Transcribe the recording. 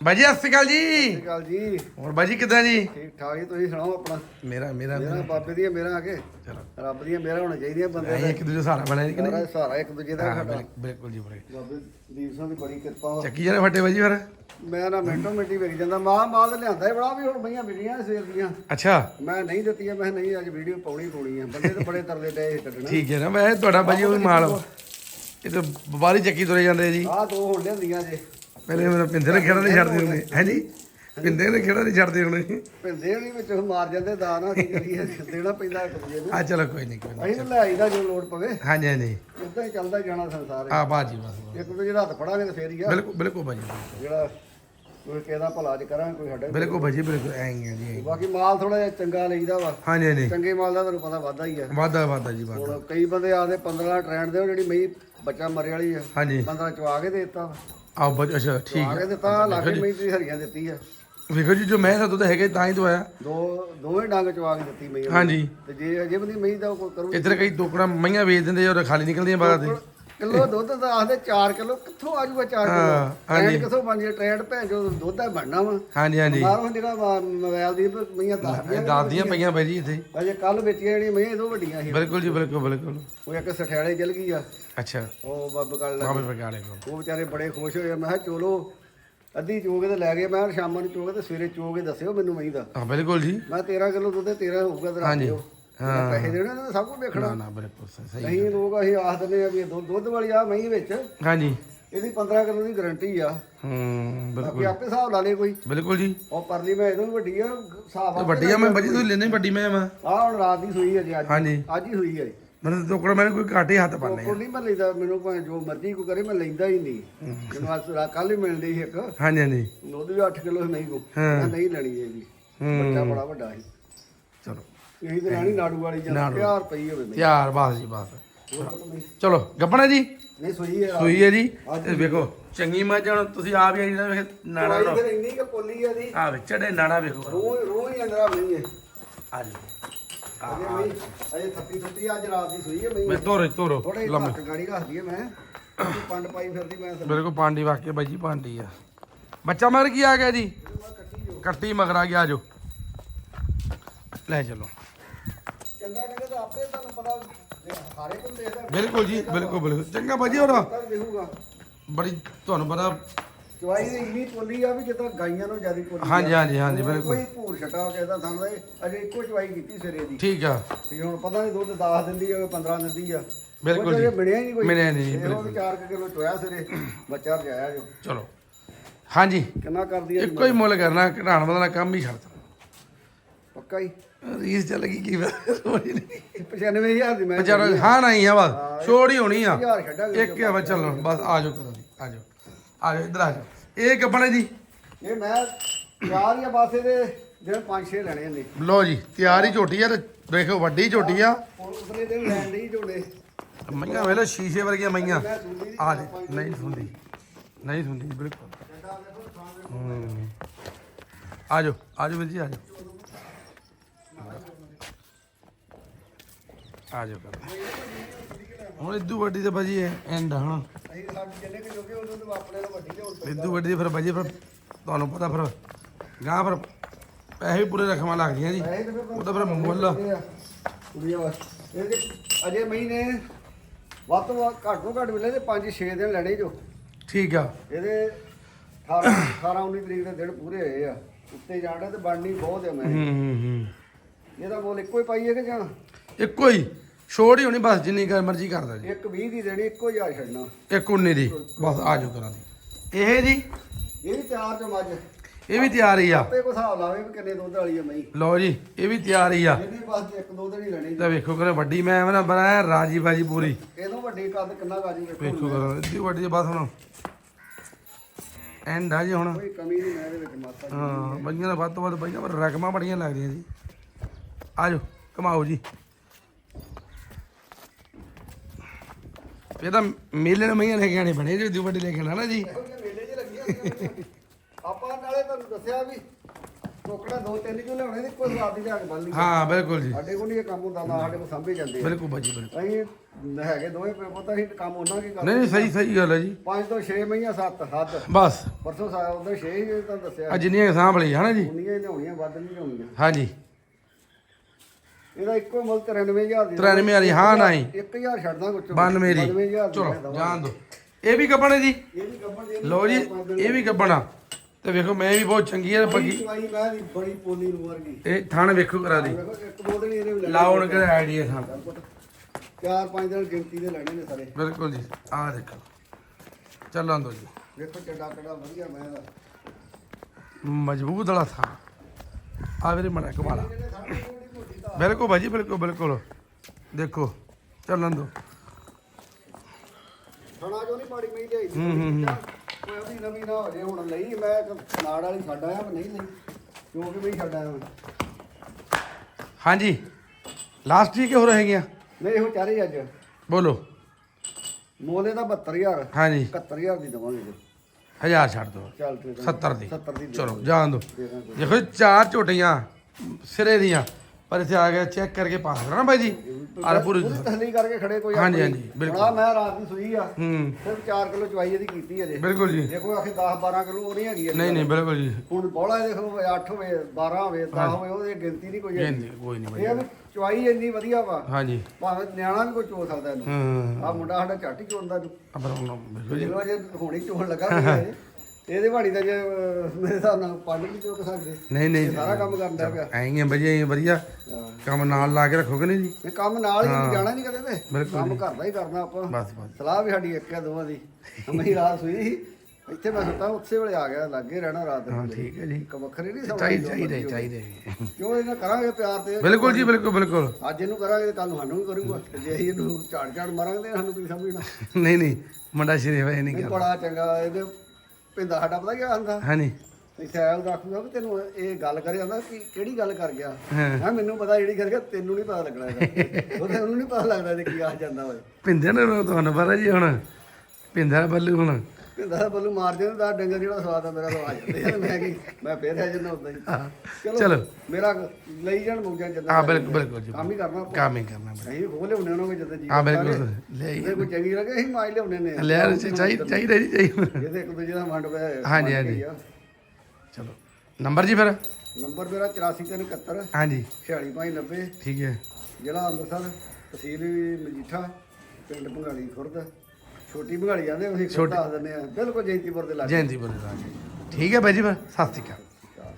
ਬਾਜੀ ਸਤਿ ਸ਼੍ਰੀ ਅਕਾਲ ਜੀ। ਸਤਿ ਸ਼੍ਰੀ ਅਕਾਲ ਜੀ। ਹੋਰ ਬਾਜੀ ਕਿੱਦਾਂ ਜੀ? ਠੀਕ ਠਾਕ ਜੀ ਤੁਸੀਂ ਸੁਣਾਓ ਆਪਣਾ? ਮੇਰਾ ਮੇਰਾ ਮੇਰਾ ਬਾਬੇ ਦੀਆਂ ਮੇਰਾ ਆ ਕੇ ਚਲੋ। ਰੱਬ ਦੀਆਂ ਮੇਰਾ ਹੋਣਾ ਚਾਹੀਦੀਆਂ ਬੰਦੇ ਅਸੀਂ ਇੱਕ ਦੂਜੇ ਦਾ ਸਹਾਰਾ ਬਣਿਆ ਕਿ ਸਾਰਾ ਨਹੀਂ ਸਹਾਰਾ ਇੱਕ ਦੂਜੇ ਦਾ ਹਾਂ ਸਾਡਾ। ਬਿਲਕੁਲ- ਬਿਲਕੁਲ ਜੀ ਬਿਲਕੁਲ ਬਾਬੇ ਦੀਪ ਸਿੰਘ ਦੀ ਬੜੀ ਕਿਰਪਾ। ਵਾ ਚੱਕੀ ਜਾਣੇ ਫੱਟੇ ਬਾਜੀ ਫਿਰ? ਮੈਂ ਨਾ ਮਿੰਟੋ ਮਿੰਟੀ ਵਿਕ ਜਾਂਦਾ। ਮਾਂ ਮਾਂ ਤੇ ਲਿਆਂਦਾ ਹੀ ਬੜਾ ਵੀ ਹੁਣ ਬਈਆਂ ਮਿਲੀਆਂ ਸਵੇਰ ਦੀਆਂ। ਅੱਛਾ। ਮੈਂ ਨਹੀਂ ਦਿੱਤੀਆਂ ਮੈਂ ਕਿਹਾ ਨਹੀਂ ਅੱਜ ਵੀਡੀਓ ਪਾਉਣੀ ਪਾਉਣੀ ਆ। ਬੰਦੇ ਤਾਂ ਬੜੇ ਤਰਲੇ ਡਏ ਸੀ ਕੱਢਣਾ। ਠੀਕ ਹੈ ਨਾ ਮੈਂ ਤੁਹਾਡਾ ਬਾਜੀ ਉਹ ਮਾਲ ਇਹ ਤਾਂ ਬਾਰੀ ਚੱਕੀ ਤੁਰੇ ਜਾਂਦੇ ਜੀ। ਆਹ ਦੋ ਹੁਣ ਲਿਆਂਦੀਆਂ ਜੇ। ਪਹਿਲੇ ਮੇਰਾ ਪਿੰਦੇ ਨੇ ਖੇੜਾ ਨਹੀਂ ਛੱਡਦੇ ਹੁੰਦੇ ਹੈ ਜੀ? ਪਿੰਦੇ ਨੇ ਖੇੜਾ ਨਹੀਂ ਛੱਡਦੇ ਹੁੰਦੇ ਪਿੰਦੇ ਨਹੀਂ ਵਿੱਚ ਮਾਰ ਜਾਂਦੇ ਦਾ ਨਾ ਕੀ ਕਰੀਏ ਦੇਣਾ ਪੈਂਦਾ ਦੂਜੇ ਨੂੰ। ਆ ਚਲੋ ਕੋਈ ਨਹੀਂ ਕੋਈ ਨਹੀਂ ਅਸੀਂ ਤਾਂ ਲੈ ਆਈਦਾ ਜੋ ਲੋੜ ਪਵੇ। ਹਾਂਜੀ ਹਾਂਜੀ। ਇਦਾਂ ਹੀ ਚੱਲਦਾ ਜਾਣਾ ਸੰਸਾਰ ਆ ਬਾਜੀ ਬਸ ਬਸ। ਇੱਕ ਦੂਜੇ ਦਾ ਹੱਥ ਫੜਾਂਗੇ ਤੇ ਫੇਰ ਹੀ ਆ। ਬਿਲਕੁਲ ਬਿਲਕੁਲ ਬਾਜੀ ਜਿਹੜਾ ਕੋਈ ਕਿਹਦਾ ਭਲਾ ਅੱਜ ਕਰਾਂਗੇ ਕੋਈ ਸਾਡੇ ਬਿਲਕੁਲ ਬਾਜੀ ਬਿਲਕੁਲ ਐਂ ਹੀ ਆ ਜੀ ਐਂ ਹੀ। ਬਾਕੀ ਮਾਲ ਥੋੜਾ ਜਿਹਾ ਚੰਗਾ ਲਈਦਾ ਵਾ। ਹਾਂਜੀ ਹਾਂਜੀ। ਚੰਗੇ ਮਾਲ ਦਾ ਤੁਹਾਨੂੰ ਪਤਾ ਵਾਧਾ ਹੀ ਆ। ਵਾਦਾ ਵਾਦਾ ਜੀ ਵਾਦਾ ਹੁਣ ਕਈ ਬੰਦੇ ਆਦੇ 15 ਟ੍ਰੈਂਡ ਦੇ ਉਹ ਜਿਹੜੀ ਮਈ ਬੱਚਾ ਮਰੇ ਵਾਲੀ ਆ ਹਾਂਜੀ। 15 ਚਵਾ ਕੇ ਦੇ ਦਿੱਤਾ। ਵਾ। ਆਓ ਬਾਜੀ ਅੱਛਾ ਠੀਕ ਚਵਾ ਕੇ ਹੈ ਦਿੱਤਾ ਲਾਗੇ ਮਈ ਦੀ ਹਰੀਆਂ ਦਿੱਤੀ ਆ। ਵੇਖੋ ਜੀ ਜੋ ਮੈਂ ਤਾਂ ਦੁੱਧ ਹੈਗੇ ਤਾਂ ਹੀ ਤੋਂ ਆਇਆ। ਦੋ ਦੋਵੇਂ ਡੰਗ ਚਵਾ ਕੇ ਦਿੱਤੀ ਮਈ ਹਾਂਜੀ। ਤੇ ਜੇ ਅਜੇ ਵੀ ਮਈ ਦਾ ਕੋਈ ਕਰੂ ਇੱਧਰ ਕਈ ਟੋਕੜਾ ਮਈਆਂ ਵੇਚ ਦਿੰਦੇ ਔਰ ਖਾਲੀ ਨਿਕਲਦੀਆਂ ਬਾਅਦ ਦੇ। ਕਿਲੋ ਦੁੱਧ ਦਾ ਆਖਦੇ 4 ਕਿਲੋ ਕਿੱਥੋਂ ਆਜੂਗਾ 4 ਹਾਂ, ਕਿਲੋ ਹਾਂਜੀ। ਕਿੱਥੋਂ ਬਣ ਜੇ? ਟ੍ਰੈਂਡ ਭੈਣ ਜੋ ਦੁੱਧ ਦਾ ਬਣਨਾ ਵਾ। ਹਾਂਜੀ ਹਾਂਜੀ। ਬਾਹਰੋਂ ਜਿਹੜਾ ਮੋਬਾਈਲ ਦੀ ਮਈਆਂ ਦੱਸਦੀਆਂ ਇਹ ਦਾਦੀਆਂ ਪਈਆਂ ਬਾਈ ਜੀ ਇੱਥੇ। ਅਜੇ ਕੱਲ ਵੇਚੀਆਂ ਜਿਹੜੀ ਮਈਆਂ ਇਹ ਤੋਂ ਵੱਡੀਆਂ ਸੀ। ਬਿਲਕੁਲ ਜੀ ਬਿਲਕੁਲ ਬਿਲਕੁਲ। ਉਹ ਇੱਕ ਸਠਿਆਲੇ ਚਲ ਗਈ ਆ। ਅੱਛਾ। ਉਹ ਬੱਬ ਕੱਲ ਬਾਬੇ ਕੋਲ ਉਹ ਵਿਚਾਰੇ ਬੜੇ ਖੁਸ਼ ਹੋਏ ਮੈਂ ਕਿਹਾ ਚਲੋ ਅੱਧੀ ਚੋਗੇ ਤੇ ਲੈ ਗਏ। ਮੈਂ ਸ਼ਾਮਾਂ ਨੂੰ ਚੋਗੇ ਤੇ ਸਵੇਰੇ ਚੋਗੇ ਦੱਸਿਓ ਮੈਨੂੰ ਮਈ ਦਾ। ਹਾਂ ਬਿਲਕੁਲ ਜੀ। ਮੈਂ 13 ਕਿਲੋ ਦੁੱਧ 13 ਹੋਊਗਾ ਤੇ ਰੱਖ। ਦਿਓ। ਹਾਂ। ਪੈਸੇ ਦੇਣੇ ਨੇ ਸਭ ਕੁਝ ਵੇਖਣਾ ਨਾ ਨਾ ਬਿਲਕੁਲ ਸਹੀ- ਸਹੀ ਨਹੀਂ ਲੋਕ ਅਸੀਂ ਆਖ ਦਿੰਦੇ ਆ ਵੀ ਇਹ ਦੁੱਧ ਦੁੱਧ ਵਾਲੀ ਆ ਮਈ ਵਿੱਚ। ਹਾਂਜੀ। ਇਹਦੀ 15 ਕਿਲੋ ਦੀ ਗਾਰੰਟੀ ਆ। ਹੂੰ ਬਿਲਕੁਲ। ਆਪੇ ਹਿਸਾਬ ਲਾ ਲੇ ਕੋਈ। ਬਿਲਕੁਲ ਜੀ। ਉਹ ਪਰਲੀ ਮੈਂ ਇਹਦੋਂ ਵੀ ਵੱਡੀ ਆ ਤੇ ਵੱਡੀ ਆ ਮੈਂ ਬਾਜੀ ਤੁਸੀਂ ਲੈਣੇ ਵੱਡੀ ਮੈਂ ਆ। ਹੁਣ ਰਾਤ ਦੀ ਸੂਈ ਹੈ ਜੀ ਅੱਜ। ਹਾਂਜੀ। ਅੱਜ ਹੀ ਹੋਈ ਹੈ ਮੈਨੂੰ ਟੋਕੜਾ ਮੈਨੂੰ ਕੋਈ ਘਾਟੇ ਹੱਥ ਪਾਣੇ ਕੋਲ ਨਹੀਂ ਮੈਂ ਲੈਂਦਾ ਮੈਨੂੰ ਭਾਵੇਂ ਜੋ ਮਰਜ਼ੀ ਕੋਈ ਕਰੇ ਮੈਂ ਲੈਂਦਾ ਹੀ ਨਹੀਂ। ਮੈਨੂੰ ਅੱਜ ਕੱਲ ਹੀ ਮਿਲਦੀ ਸੀ ਇੱਕ। ਹਾਂਜੀ ਹਾਂਜੀ। ਉਹਦੀ ਵੀ 8 ਕਿਲੋ ਨਹੀਂ ਕੋ ਨਹੀਂ ਲੈਣੀ ਇਹਦੀ ਬੱਚਾ ਬੜਾ ਵੱਡਾ ਸੀ। ਇਹੀ ਤੇ ਲੈਣੀ ਨਾੜੂ ਵਾਲੀ ਜਾਂ ਨਾੜੂ। ਪਿਆਰ ਪਈ ਹੋਵੇ ਨਹੀਂ ਤਿਆਰ ਬਸ ਜੀ ਬਸ। ਹੋਰ ਕੁਛ ਨਹੀਂ। ਚਲੋ ਗੱਪਣਾ ਜੀ? ਨਹੀਂ ਸੂਈ ਹੈ ਸੂਈ ਹੈ ਜੀ। ਤੇ ਵੇਖੋ ਚੰਗੀ ਮੱਝ ਹੁਣ ਤੁਸੀਂ ਆਪ ਹੀ ਜਿਹੜਾ ਵੇਖ ਨਾੜਾ ਫਿਰ ਇੰਨੀ ਕਿ ਪੋਲੀ ਆ ਦੀ ਆ ਵਿਚੜੇ ਨਾੜਾ ਵੇਖੋ। ਰੋਹ ਰੋਹ ਹੀ ਅੰਦਰਾ ਨਹੀਂ ਹੈ ਆ ਜੀ। ਅਜੇ ਅਜੇ ਥੱਪੀ ਥੱਪੀ ਅੱਜ ਰਾਤ ਦੀ ਸੂਈ ਹੈ ਮੈਂ ਮੈਂ ਤੋਰੋ ਤੋਰੋ ਥੋੜੇ ਲੰਮੇ। ਘੱਟ ਗਾੜੀ ਰੱਖਦੀ ਹੈ ਮੈਂ। ਉਹਦੀ ਪੰਡ ਪਾਈ ਫਿਰਦੀ ਮੈਂ ਬਿਲਕੁਲ ਪਾਂਡੀ ਵਾਕਿਆ ਬਾਈ ਜੀ ਪਾਂਡੀ ਆ। ਬੱਚਾ ਮਗਰ ਕੀ ਆ ਗਿਆ ਜੀ? ਕੱਟੀ ਮਗਰ ਆ ਗਿਆ ਜੋ ਲੈ ਚਲੋ। ਚੰਗਾ ਟੰਗਾ ਤਾਂ ਆਪੇ ਤੁਹਾਨੂੰ ਪਤਾ ਜੇ ਹਾਰੇ ਕੋਲ ਦੇਖਦਾ। ਬਿਲਕੁਲ ਜੀ ਬਿਲਕੁਲ ਬਿਲਕੁਲ। ਚੰਗਾ ਬਾਜੀ ਹੋਰ। ਤਾਂ ਦੇਖੂਗਾ। ਬੜੀ ਤੁਹਾਨੂੰ ਪਤਾ ਚਵਾਈ ਦੀ ਇੰਨੀ ਪੋਲੀ ਆ ਵੀ ਜਿੱਦਾਂ ਗਾਈਆਂ ਨੂੰ ਜ਼ਿਆਦਾ ਪੋਲੀ ਹਾਂਜੀ ਹਾਂਜੀ ਹਾਂਜੀ ਕੋਈ ਬਿਲਕੁਲ। ਭੂਰ ਛਟਾ ਕਹਿੰਦਾ ਸਾਨੂੰ ਇਹ ਅਜੇ ਇੱਕੋ ਚਵਾਈ ਕੀਤੀ ਸਿਰੇ ਦੀ। ਠੀਕ ਆ। ਤੇ ਹੁਣ ਪਤਾ ਨਹੀਂ ਦੁੱਧ 10 ਦਿੰਦੀ ਆ 15 ਦਿੰਦੀ ਆ। ਬਿਲਕੁਲ ਜੀ। ਤਾਂ ਮਿਲਿਆ ਨਹੀਂ ਕੋਈ। ਮਿਲਿਆ ਨਹੀਂ, ਵੀ 4 ਕਿਲੋ ਚੋਇਆ ਸਿਰੇ। ਬੱਚਾ ਰਜਾਇਆ ਜੋ। ਚਲੋ। ਹਾਂਜੀ। ਕਿੰਨਾ ਕਰਦੀ ਆ ਇੱਕੋ ਹੀ ਮੁੱਲ? ਕਰਨਾ ਘਟਾਣ ਵਾਲਾ ਕੰਮ ਹੀ ਛੱਡ ਪੱਕਾ ਹੀ। ਰੀਸ ਚੱਲ ਗਈ ਕੀ ਪਤਾ 95000 ਦੀ ਮੈਂ ਵਿਚਾਰਾ ਹਾਂ ਨਹੀਂ ਆ ਬਸ ਛੋੜ ਹੀ ਹੋਣੀ ਆ। ਹਜ਼ਾਰ ਛੱਡਾਂਗੇ ਇੱਕ ਆ ਬਸ ਚੱਲੋ ਬਸ ਆ ਜਾਓ ਕਰੋ ਜੀ ਆ ਜਾਓ। ਆ ਜਾਓ ਇੱਧਰ ਆ ਜਾਓ। ਇਹ ਕੱਪੜੇ ਜੀ। ਇਹ ਮੈਂ ਚਾਰ ਹੀ ਬਾਸੇ ਦੇ ਜਿਹੜੇ ਪੰਜ ਛੇ ਲੈਣੇ ਨੇ ਲੋ ਜੀ ਤਿਆਰ ਹੀ ਝੋਟੀ ਆ ਤੇ ਦੇਖੋ ਵੱਡੀ ਝੋਟੀ ਆ। ਹੁਣ ਉਸਨੇ ਦੇ ਲੈਣ ਨਹੀਂ ਝੋਲੇ ਮਈਆਂ ਵੇਲੇ ਸ਼ੀਸ਼ੇ ਵਰਗੀਆਂ ਮਈਆਂ। ਆ ਦੇ ਨਹੀਂ ਸੁਣਦੀ ਨਹੀਂ ਸੁਣਦੀ ਬਿਲਕੁਲ। ਹੂੰ। ਆ ਜਾਓ ਆ ਜਾਓ ਵੀਰ ਜੀ ਆ ਜਾਓ। ਆ ਜਾਓ ਹੁਣ ਇਦੂ ਵੱਡੀ ਤੇ ਭਾਜੀ ਐਂਡ ਲਿਆਉਣ ਇਦੂ ਵੱਡੀ ਫਿਰ ਭਾਜੀ ਫਿਰ ਤੁਹਾਨੂੰ ਪਤਾ ਫਿਰ ਗਾਂ ਫਿਰ ਪੈਸੇ ਵੀ ਪੂਰੇ ਰਕਮਾਂ ਲੱਗਦੀਆਂ ਜੀ। ਉਹ ਤਾਂ ਫਿਰ ਮੁੱਲ ਅਜੇ ਮਹੀਨੇ ਵੱਧ ਤੋਂ ਵੱਧ ਘੱਟ ਤੋਂ ਘੱਟ ਤੇ 5-6 ਦਿਨ ਲੈਣੇ ਜੋ। ਠੀਕ ਆ। ਇਹਦੇ 18 18 19 ਤਰੀਕ ਦੇ ਦਿਨ ਪੂਰੇ ਹੋਏ ਆ। ਉੱਤੇ ਜਾਣਾ ਤੇ ਬਣਨੀ ਬਹੁਤ ਹੈ ਮੈਂ। ਹੂੰ ਹੂੰ ਹੂੰ। ਇਹਦਾ ਮੁੱਲ ਇੱਕੋ ਹੀ ਪਾਈਏ ਕਿ ਜਾਂ? ਇੱਕੋ ਹੀ। ਛੋੜ ਹੀ ਹੋਣੀ ਬਸ ਜਿੰਨੀ ਕਰ ਮਰਜ਼ੀ ਕਰਦਾ ਜੀ। ਇੱਕ 20 ਦੀ ਦੇਣੀ ਇੱਕੋ ਹਜ਼ਾਰ ਛੱਡਣਾ। ਇੱਕ 19 ਦੀ। ਬਸ ਆ ਜਾਓ ਕਰਾਂ ਦੀ। ਇਹ ਜੀ? ਇਹ ਵੀ ਤਿਆਰ ਜੋ ਮੱਝ। ਇਹ ਵੀ ਤਿਆਰ ਹੀ ਆ। ਆਪੇ ਕੋ ਹਿਸਾਬ ਲਾਵੇ ਵੀ ਕਿੰਨੇ ਦੁੱਧ ਵਾਲੀ ਹੈ ਮਈ। ਲਓ ਜੀ ਇਹ ਵੀ ਤਿਆਰ ਹੀ ਆ। ਇਹਦੀ ਬਸ ਇੱਕ ਦੋ ਦਿਨ ਹੀ ਲੈਣੀ ਤਾਂ ਵੇਖੋ ਕਰੇ ਵੱਡੀ ਮੈਂ ਨਾ ਬਣਾਇਆ ਰਾਜੀ ਬਾਜੀ ਪੂਰੀ। ਇਹਨੂੰ ਵੱਡੀ ਕੱਦ ਕਿੰਨਾ ਗਾਜੀ ਵੇਖੋ ਵੇਖੋ ਕਰੋ ਇੱਡੀ ਵੱਡੀ ਆ ਬਸ ਹੁਣ। ਐਂਡ ਆ ਜੀ ਹੁਣ। ਕੋਈ ਕਮੀ ਨਹੀਂ ਮੈਂ ਇਹਦੇ ਵਿੱਚ ਮਾਤਾ ਹਾਂ ਬਈਆਂ ਦਾ ਵੱਧ ਤੋਂ ਵੱਧ ਬਈਆਂ ਪਰ ਰਕਮਾਂ ਬੜੀਆਂ ਲੱਗਦੀਆਂ ਜੀ। ਆ ਜਾਓ ਕਮਾਓ ਜੀ। ਇਹ ਤਾਂ ਮੇਲੇ ਨੇ ਮਈਆਂ ਲੈ ਕੇ ਆਣੇ ਬਣੇ ਜੀ ਵੱਡੀ ਲੈ ਕੇ ਆਣਾ ਨਾ ਜੀ। ਇਹੋ ਜਿਹੇ ਮੇਲੇ ਨੇ। ਆਪਾਂ ਨਾਲੇ ਤੁਹਾਨੂੰ ਦੱਸਿਆ ਵੀ ਟੋਕੜਾ ਦੋ ਤਿੰਨ ਕਿਲੋ ਲਿਆਉਣੇ ਤੇ ਕੋਈ ਰਾਤ ਦੀ ਲਿਆ ਕੇ ਬੰਨ ਲਈ ਹਾਂ ਬਿਲਕੁਲ ਜੀ। ਸਾਡੇ ਕੋਲ ਨਹੀਂ ਇਹ ਕੰਮ ਹੁੰਦਾ ਨਾ ਸਾਡੇ ਕੋਲ ਸਾਂਭੇ ਜਾਂਦੇ ਆ। ਬਿਲਕੁਲ ਬਾਜੀ ਬਿਲਕੁਲ। ਅਸੀਂ ਹੈਗੇ ਦੋਵੇਂ ਪਿਓ ਪੁੱਤ ਅਸੀਂ ਕੰਮ ਉਹਨਾਂ ਕੀ ਕਰਦੇ ਨਹੀਂ, ਸਹੀ ਸਹੀ ਗੱਲ ਹੈ ਜੀ। ਪੰਜ ਤੋਂ 6 ਮਹੀਆਂ 7 ਹੱਦ ਬਸ। ਪਰਸੋਂ ਸਾਲ ਉਹਦੇ 6 ਹੀ ਤਾਂ ਦੱਸਿਆ। ਆ ਜਿੰਨੀਆਂ ਸਾਂਭ ਲਈ ਹਨਾ ਜੀ? ਉਨੀਆਂ ਹੀ ਲਿਆਉਣੀਆਂ ਵੱਧ ਨਹੀਂ ਲਿਆਉਣੀਆਂ। ਹਾਂਜੀ। ਇਹਦਾ ਇੱਕੋ ਮੁੱਲ 93000 ਦੀ 93 ਵਾਲੀ, ਹਾਂ ਨਾ ਹੀ। 1000 ਛੱਡਦਾ ਕੁਛ 92 ਮੇਰੀ 92000 ਚਲੋ ਜਾਣ ਦੋ। ਇਹ ਵੀ ਗੱਬਣ ਹੈ ਜੀ? ਇਹ ਵੀ ਗੱਬਣ ਦੇ ਲੋ ਜੀ ਇਹ ਵੀ ਗੱਬਣ ਆ। ਤੇ ਵੇਖੋ ਮੈਂ ਵੀ ਬਹੁਤ ਚੰਗੀ ਬੜੀ ਪੱਗੀ ਚਵਾਈ ਮੈਂ ਦੀ ਬੜੀ ਪੋਲੀ ਨੂੰ ਵਰਗੀ। ਇਹ ਥਣ ਵੇਖੋ ਕਰਾ ਦੀ। ਇੱਕ ਦੋ ਦਿਨ ਇਹਦੇ ਲਾਉਣ ਆਈਡੀਆ ਥਣ। ਚਾਰ ਪੰਜ ਦਿਨ ਗਿਣਤੀ ਦੇ ਲੈਣੇ ਨੇ ਸਾਰੇ। ਬਿਲਕੁਲ ਜੀ। ਆਹ ਦੇਖੋ। ਚੱਲਾਂ ਦੋ ਜੀ। ਵੇਖੋ ਚੱਡਾ ਕਿੱਡਾ ਵਧੀਆ ਮੈਂ ਦਾ ਮਜ਼ਬੂਤ ਵਾਲਾ ਥਾਂ ਆ ਵੀਰੇ ਮੜਾ ਕਮਾਲਾ ਬਿਲਕੁਲ ਭਾਜੀ ਬਿਲਕੁਲ ਬਿਲਕੁਲ ਦੇਖੋ ਚੱਲਣ ਦੋ। ਥਣਾ ਜੋ ਨਹੀਂ ਮਾੜੀ ਮਈ ਲਿਆਈ? ਹੂੰ, ਹੂੰ, ਹੂੰ। ਕੋਈ ਉਹਦੀ ਨਵੀਂ ਨਾ ਹੋ ਜੇ ਹੁਣ ਲਈ ਮੈਂ ਨਾੜ ਵਾਲੀ ਛੱਡ ਆਇਆ ਪਰ ਨਹੀਂ ਲਈ। ਕਿਉਂਕਿ ਵੀ ਛੱਡ ਆਇਆ ਮੈਂ? ਹਾਂਜੀ। ਲਾਸਟ ਠੀਕ ਹੋ ਰਹੇਗੀਆਂ ਨਹੀਂ ਇਹੋ ਚਾਰੇ ਅੱਜ। ਬੋਲੋ। ਮੋਲੇ ਦਾ 72000 ਹਾਂਜੀ। 71000 ਦੀ ਦਵਾਂਗੇ ਜੀ। ਹਜ਼ਾਰ ਛੱਡ ਦੋ। ਚੱਲ ਤੇ 70 ਦੀ। 70 ਦੀ ਚਲੋ ਜਾਣ ਦੋ। ਦੇਖੋ ਚਾਰ ਝੋਟੀਆਂ ਸਿਰੇ ਦੀਆਂ। ਪਰ ਇੱਥੇ ਆ ਗਿਆ ਚੈੱਕ ਕਰਕੇ ਪਾਸ ਕਰਨਾ ਬਾਈ ਜੀ। ਆਹ ਪੂਰੀ ਤਸਲੀ ਕਰਕੇ ਖੜੇ ਕੋਈ ਹਾਂਜੀ, ਹਾਂਜੀ, ਬਿਲਕੁਲ। ਆਹ ਮੈਂ ਰਾਤ ਦੀ ਸੂਈ ਆ। ਹੂੰ। ਸਿਰਫ 4 ਕਿਲੋ ਚਵਾਈ ਇਹਦੀ ਕੀਤੀ ਅਜੇ। ਬਿਲਕੁਲ ਜੀ। ਦੇਖੋ ਆਖੇ 10 12 ਕਿਲੋ ਉਹ ਨਹੀਂ ਹੈਗੀ। ਨਹੀਂ ਨਹੀਂ ਬਿਲਕੁਲ ਜੀ। ਹੁਣ ਬੋਲਾ ਦੇਖੋ 8 ਹੋਵੇ 12 ਹੋਵੇ 10 ਹੋਵੇ ਉਹਦੀ ਗਿਣਤੀ ਨਹੀਂ ਕੋਈ। ਨਹੀਂ ਕੋਈ ਨਹੀਂ ਇਹ ਆ ਚਵਾਈ ਇੰਨੀ ਵਧੀਆ ਵਾ। ਹਾਂਜੀ। ਭਾਵੇਂ ਨਿਆਣਾ ਵੀ ਕੋਈ ਚੋ ਸਕਦਾ ਇਹਨੂੰ। ਹਾਂ। ਆ ਮੁੰਡਾ ਸਾਡਾ ਝੱਟ ਹੀ ਚੋਂਦਾ ਨੂੰ ਬਿਲਕੁਲ ਜੀ। ਜੇ ਹੁਣੀ ਚੋਣ ਲੱਗਾ। ਇਹਦੇ ਵਾੜੀ ਦਾ ਜੇ ਅਹ, ਮੇਰੇ ਹਿਸਾਬ ਨਾਲ ਪੰਜ ਵੀ ਚੋਕ ਸਕਦੇ। ਨਹੀਂ ਨਹੀਂ। ਸਾਰਾ ਕੰਮ ਕਰਦਾ ਪਿਆ। ਐਂ ਹੀ ਆ ਵਧੀਆ ਐਂ ਵਧੀਆ। ਹਾਂ। ਕੰਮ ਨਾਲ ਲਾ ਕੇ ਰੱਖੋਗੇ ਨਹੀਂ ਜੀ? ਇਹ ਕੰਮ ਨਾਲ ਹੀ ਨਹੀਂ ਜਾਣਾ ਨਹੀਂ ਕਦੇ ਤੇ। ਬਿਲਕੁਲ ਕੰਮ ਘਰ ਦਾ ਹੀ ਕਰਨਾ ਆਪਾਂ। ਬਸ ਬਸ। ਸਲਾਹ ਵੀ ਸਾਡੀ ਇੱਕ ਆ ਦੋਵਾਂ ਦੀ। ਮੇਰੀ ਰਾਤ ਸੂਈ ਸੀ। ਇੱਥੇ ਮੈਂ ਸੁੱਤਾ ਉੱਥੇ ਵੇਲੇ ਆ ਗਿਆ ਲੱਗੇ ਰਹਿਣਾ ਰਾਤ ਹਾਂ ਨੂੰ ਠੀਕ ਹੈ ਜੀ। ਇੱਕ ਵੱਖਰੀ ਨਹੀਂ ਸਮਾਂ ਚਾਹੀਦੇ ਚਾਹੀਦੇ ਚਾਹੀਦੇ ਕਿਉਂ ਇਹਨਾਂ ਕਰਾਂਗੇ ਪਿਆਰ ਤੇ? ਬਿਲਕੁਲ ਜੀ ਬਿਲਕੁਲ ਬਿਲਕੁਲ। ਅੱਜ ਇਹਨੂੰ ਕਰਾਂਗੇ ਤੇ ਕੱਲ ਨੂੰ ਸਾਨੂੰ ਵੀ ਕਰੂਗਾ। ਤੇ ਜੇ ਅਸੀਂ ਇਹਨੂੰ ਝਾੜ ਝਾੜ ਮਾਰਾਂਗੇ ਤੇ ਸਾਨੂੰ ਕੀ ਸਮਝਣਾ। ਨਹੀਂ ਨਹੀਂ। ਮੁੰਡਾ ਸ਼ਰੀ ਹੋਇਆ ਨਹੀਂ ਇਹ ਬੜਾ ਚੰਗਾ। ਇਹਦੇ ਪਿੰਦਾ ਸਾਡਾ ਪਤਾ ਕੀ ਆਂਦਾ? ਹਾਂਜੀ। ਇੱਥੇ ਆਇਆ ਉਹ ਰੱਖੂਗਾ ਵੀ ਤੈਨੂੰ ਇਹ ਗੱਲ ਕਰੇ ਆਂਦਾ ਕਿ ਕਿਹੜੀ ਗੱਲ ਕਰ ਗਿਆ? ਹਾਂ। ਮੈਨੂੰ ਪਤਾ ਜਿਹੜੀ ਕਰ ਗਿਆ ਤੈਨੂੰ ਨਹੀਂ ਪਤਾ ਲੱਗਣਾ ਇਹਦਾ ਉਹਦੇ ਉਹਨੂੰ ਨਹੀਂ ਪਤਾ ਲੱਗਦਾ ਇਹਦੇ ਕੀ ਆ ਜਾਂਦਾ ਹੋਏ ਪਿੰਦੇ ਨੇ ਤੁਹਾਨੂੰ ਪਤਾ ਜੀ ਹੁਣ। ਬੱਲੂ ਹੁਣ। ਪਿੰਦਾ ਬੱਲੂ ਮਾਰ ਜਾਂਦਾ ਦਾ ਡੰਗਰ ਜਿਹੜਾ ਸਵਾਦ ਆ ਮੇਰਾ ਤਾਂ ਆ। ਜਾਂਦੇ ਆ ਮੈਂ ਕੀ ਮੈਂ ਫੇਰ ਆ ਜਾਂਦਾ ਉਦਾਂ ਹੀ। ਚਲੋ ਮੇਰਾ ਲਈ ਜਾਣ ਮੌਜਾਂ ਜਦੋਂ ਹਾਂ ਬਿਲਕੁਲ ਬਿਲਕੁਲ ਜੀ। ਕੰਮ ਹੀ ਕਰਨਾ ਕੰਮ ਹੀ ਕਰਨਾ। ਅਸੀਂ ਖੋਲੇ ਹੁੰਦੇ ਉਹਨਾਂ ਨੂੰ ਜਦੋਂ ਜੀ ਹਾਂ ਬਿਲਕੁਲ ਲੈ ਜੇ ਕੋਈ ਚੰਗੀ ਲੱਗੇ ਅਸੀਂ ਮਾਈ ਲਿਆਉਂਦੇ ਨੇ ਲੈ ਚਾਹੀਦਾ ਚਾਹੀਦਾ ਜੀ ਚਾਹੀਦਾ ਜਿਹਦੇ ਇੱਕ ਦੂਜੇ ਦਾ ਮੰਡ ਪਿਆ ਹਾਂਜੀ, ਹਾਂਜੀ। ਚਲੋ। ਨੰਬਰ ਜੀ ਫਿਰ? ਨੰਬਰ ਮੇਰਾ 84371 ਹਾਂਜੀ। 46590 ਠੀਕ ਹੈ। ਜ਼ਿਲ੍ਹਾ ਅੰਮ੍ਰਿਤਸਰ ਤਹਿਸੀਲ ਮਜੀਠਾ ਪਿੰਡ ਭੰਗਾਲੀ ਖੁਰਦ। ਛੋਟੀ ਭੰਗਾਲੀ ਆਂਦੇ ਅਸੀਂ ਖੁਰਦ ਦੱਸ ਦਿੰਦੇ ਆ। ਬਿਲਕੁਲ ਜੈਂਤੀਪੁਰ ਦੇ ਲਾਗੇ। ਜੈਨਤੀ ਬੋਲੇ ਠੀਕ ਹੈ ਬਾਈ ਜੀ ਫਿਰ ਸਤਿ ਸ਼੍ਰੀ ਅਕਾਲ।